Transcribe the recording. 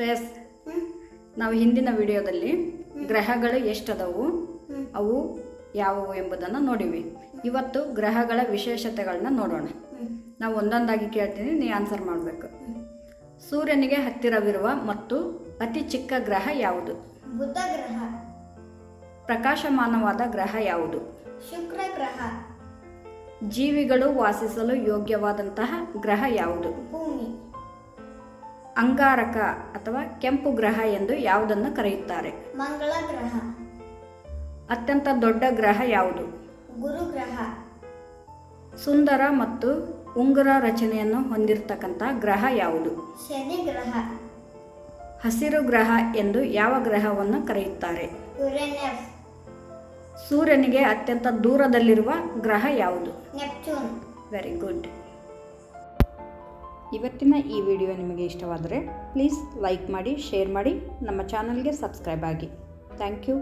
ಶ್ರೇಯಸ್ ನಾವು ಹಿಂದಿನ ವಿಡಿಯೋದಲ್ಲಿ ಗ್ರಹಗಳು ಎಷ್ಟದವು. ಅವು ಯಾವುವು ಎಂಬುದನ್ನು ನೋಡಿವಿ. ಇವತ್ತು ಗ್ರಹಗಳ ವಿಶೇಷತೆಗಳನ್ನ ನೋಡೋಣ. ನಾವು ಒಂದೊಂದಾಗಿ ಕೇಳ್ತೀನಿ ನೀ ಆನ್ಸರ್ ಮಾಡಬೇಕು. ಸೂರ್ಯನಿಗೆ ಹತ್ತಿರವಿರುವ ಮತ್ತು ಅತಿ ಚಿಕ್ಕ ಗ್ರಹ ಯಾವುದು? ಬುಧ ಗ್ರಹ. ಪ್ರಕಾಶಮಾನವಾದ ಗ್ರಹ ಯಾವುದು? ಶುಕ್ರ ಗ್ರಹ. ಜೀವಿಗಳು ವಾಸಿಸಲು ಯೋಗ್ಯವಾದಂತಹ ಗ್ರಹ ಯಾವುದು? ಭೂಮಿ. ಅಂಗಾರಕ ಅಥವಾ ಕೆಂಪು ಗ್ರಹ ಎಂದು ಯಾವುದನ್ನು ಕರೆಯುತ್ತಾರೆ? ಮಂಗಳ ಗ್ರಹ. ಅತ್ಯಂತ ದೊಡ್ಡ ಗ್ರಹ ಯಾವುದು? ಗುರು ಗ್ರಹ. ಸುಂದರ ಮತ್ತು ಉಂಗುರ ರಚನೆಯನ್ನು ಹೊಂದಿರತಕ್ಕಂಥ ಗ್ರಹ ಯಾವುದು? ಶನಿ ಗ್ರಹ. ಹಸಿರು ಗ್ರಹ ಎಂದು ಯಾವ ಗ್ರಹವನ್ನು ಕರೆಯುತ್ತಾರೆ? ಸೂರ್ಯನಿಗೆ ಅತ್ಯಂತ ದೂರದಲ್ಲಿರುವ ಗ್ರಹ ಯಾವುದು? ನೆಪ್ಚೂನ್. ವೆರಿ ಗುಡ್ ಇವತ್ತಿನ ಈ ವಿಡಿಯೋ ನಿಮಗೆ ಇಷ್ಟವಾದರೆ ಪ್ಲೀಸ್ ಲೈಕ್ ಮಾಡಿ, ಶೇರ್ ಮಾಡಿ, ನಮ್ಮ ಚಾನಲ್ಗೆ ಸಬ್ಸ್ಕ್ರೈಬ್ ಆಗಿ. Thank you.